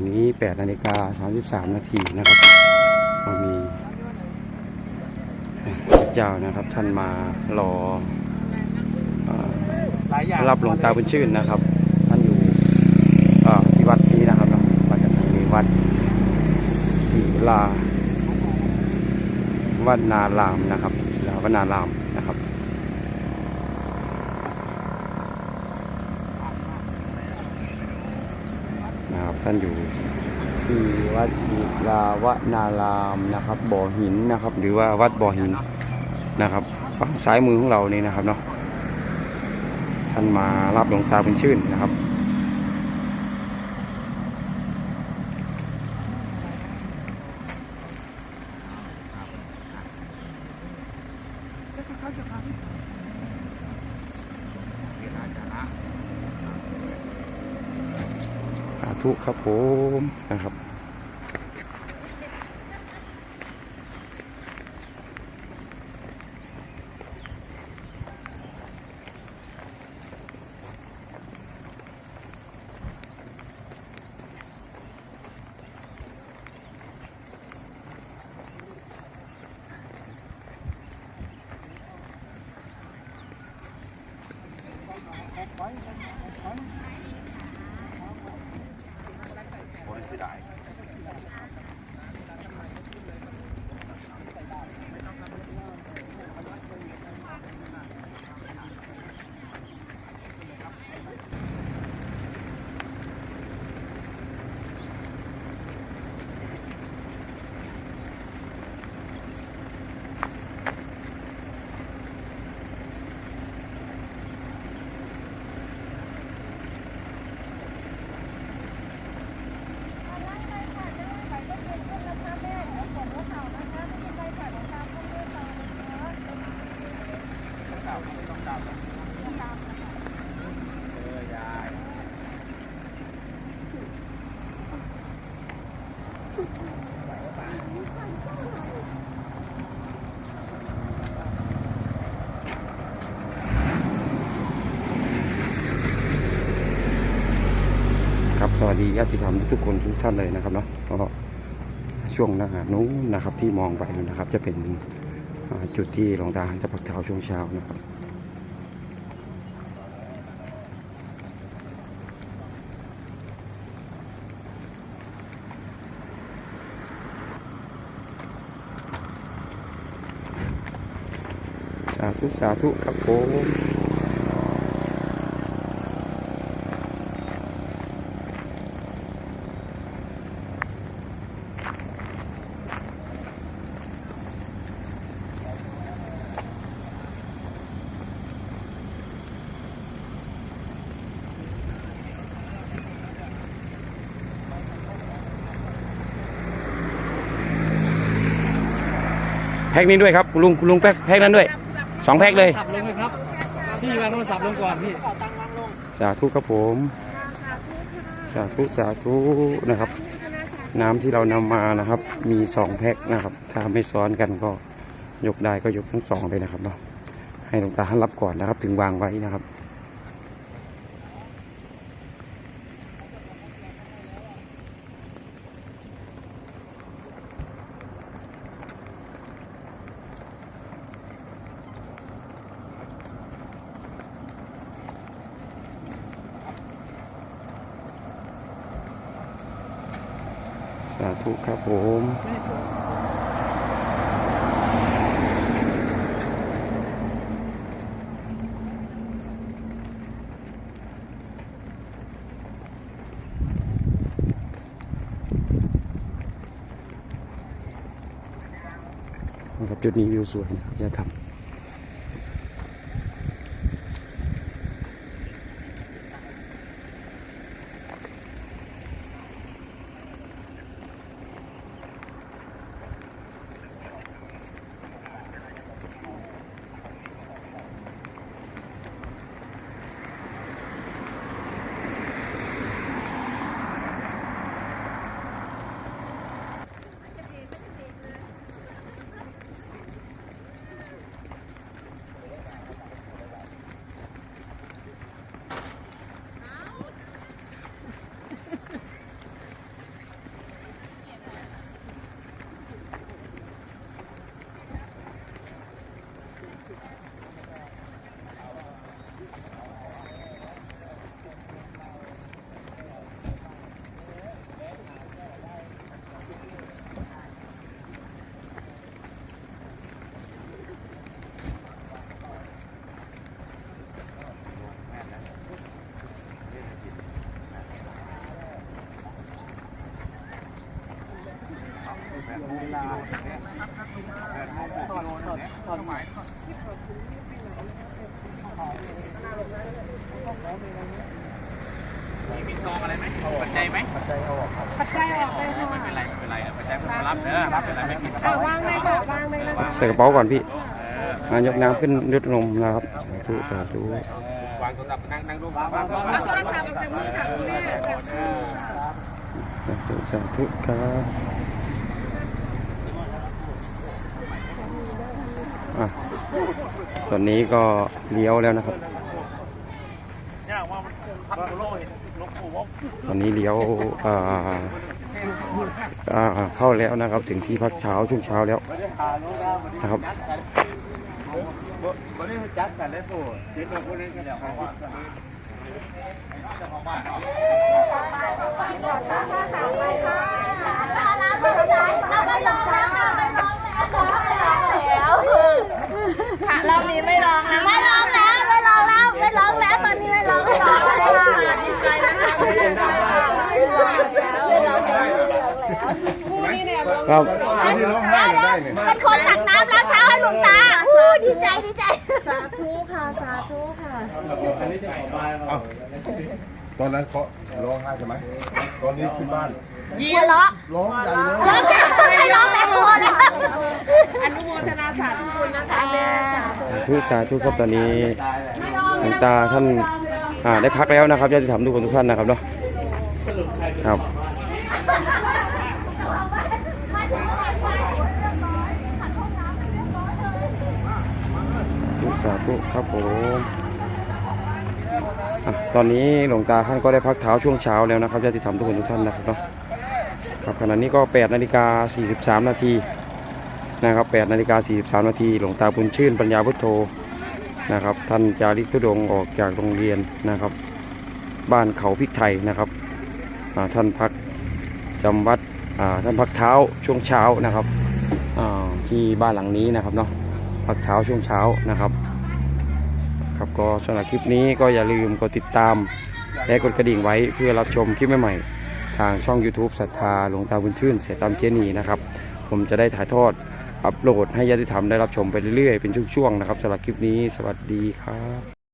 ณะนี้8นาฬิกา33 นาทีนะครับก็มีพระเจ้านะครับท่านมารอเอ่อหลายอย่างรับหลวงตาบุญชื่นนะครับ ท่านอยู่เอ่อที่วัดนี้นะครับเนาะวัดกันทางนี้วัดศิลาวัดนารามนะครับศิลาวนารามนะครับ นะครับ ท่านอยู่ที่วัดศิลาวนารามนะครับ บ่อหินนะครับ หรือว่าวัดบ่อหินนะครับฝั่งซ้ายมือของเรานี่นะครับเนาะท่านมารับหลวงตาเป็นชื่นนะครับ ธุครับผมนะครับ ค รีญาติธรรมทุกคนทุกท่านเลยนะครับเนาะก็ช่วงหน้านู้นนะครับที่มองไปนะครับ จะเป็นจุดที่หลวงตาจะพักเท้าช่วงเช้านะครับสาธุสาธุครับผม แพ็กนี้ด้วยครับคุณลุงคุณลุงแพ็กแพ็กนั้นด้วยสองแพ็กเลยสับลงเลยครับพี่วางโทรศัพท์ลงก่อนพี่สาธุครับผม สาธุสาธุนะครับ น้ำที่เรานำมานะครับ มีสองแพ็คนะครับ ถ้าไม่ซ้อนกันก็ยกได้ก็ยกทั้งสองเลยนะครับเนาะให้หลวงตาท่านรับก่อนนะครับ ถึงวางไว้นะครับ ธุครับผมนะครับจุดนี้วิวสวยนะครับอย่าท มีซองอะไรไหมปัจจัยไหมปัจจัยออกไปค่ะไม่เป็นไรไม่เป็นไรปัจจัยผมรับเด้อรับเป็นไรไม่มีอ่าวางเลยค่ะวางเลยนะคะใส่กระเป๋าก่อนพี่อ่ายกน้ำขึ้นยดนมนะครับสาธุสาธุวางโทรศัพท์นั่งนั่งดูวางวางเอาโทรศัพท์ออกจากมือค่ะคุณแม่จากมือสาธุสาธุครับ อะตอนนี้ก็เลี้ยวแล้วนะครับ ตอนนี้เลี้ยวอ่าอ่าเข้าแล้วนะครับ ถึงที่พักเช้าช่วงเช้าแล้วนะครับวันนี้จัดกันได้ปู่เดี๋ยว คนนี้ก็เดี๋ยวเขาว่าค่ะรอบนี้ไม่ร้องแล้วไม่ร้องแล้วไม่ร้องแล้วไม่ร้องแล้วตอนนี้ไม่ร้องไม่ร้องแล้วค่ะดีใจนะคะไม่ร้องแล้วไม่ร้องแล้วไม่ร้องแล้วครับที่ร้องไห้เลยได้เนี่ยเป็นคนตักน้ำล้างเท้าให้หลวงตาอู้ดีใจดีใจสาธุค่ะสาธุค่ะเอ้าตอนนั้นเขาร้องไห้ใช่ไหมตอนนี้ขึ้นบ้าน หัวเราะร้องใหญ่เลยร้องจ้ะไม่ร้องแต่หัวแล้วอนุโมทนาสาธุคุณนะคะแม่สาธุสาธุสาธุครับตอนนี้หลวงตาท่านอ่าได้พักแล้วนะครับญาติธรรมทุกคนทุกท่านนะครับเนาะครับสาธุครับผมอะตอนนี้หลวงตาท่านก็ได้พักเท้าช่วงเช้าแล้วนะครับญาติธรรมทุกคนทุกท่านนะครับเนาะ ครับขณะนี้ก็8นาฬิกา43 นาทีนะครับ8นาฬิกา43 นาทีหลวงตาบุญชื่นปัญญาพุทโธนะครับท่านจาริกทุดงออกจากโรงเรียนนะครับ บ้านเขาพิกไทยนะครับท่านพักจำวัดท่านพักเท้าช่วงเช้านะครับที่บ้านหลังนี้นะครับเนาะพักเช้าช่วงเช้านะครับครับก็สำหรับคลิปนี้ก็อย่าลืมกดติดตามและกดกระดิ่งไว้เพื่อรับชมคลิปใหม่ๆ ทางช่อง YouTube ศรัทธาหลวงตาบุญชื่น เสียตามเจนีนะครับ ผมจะได้ถ่ายทอดอัปโหลดให้ญาติธรรมได้รับชมไปเรื่อยๆ เป็นช่วงๆนะครับสำหรับคลิปนี้สวัสดีครับ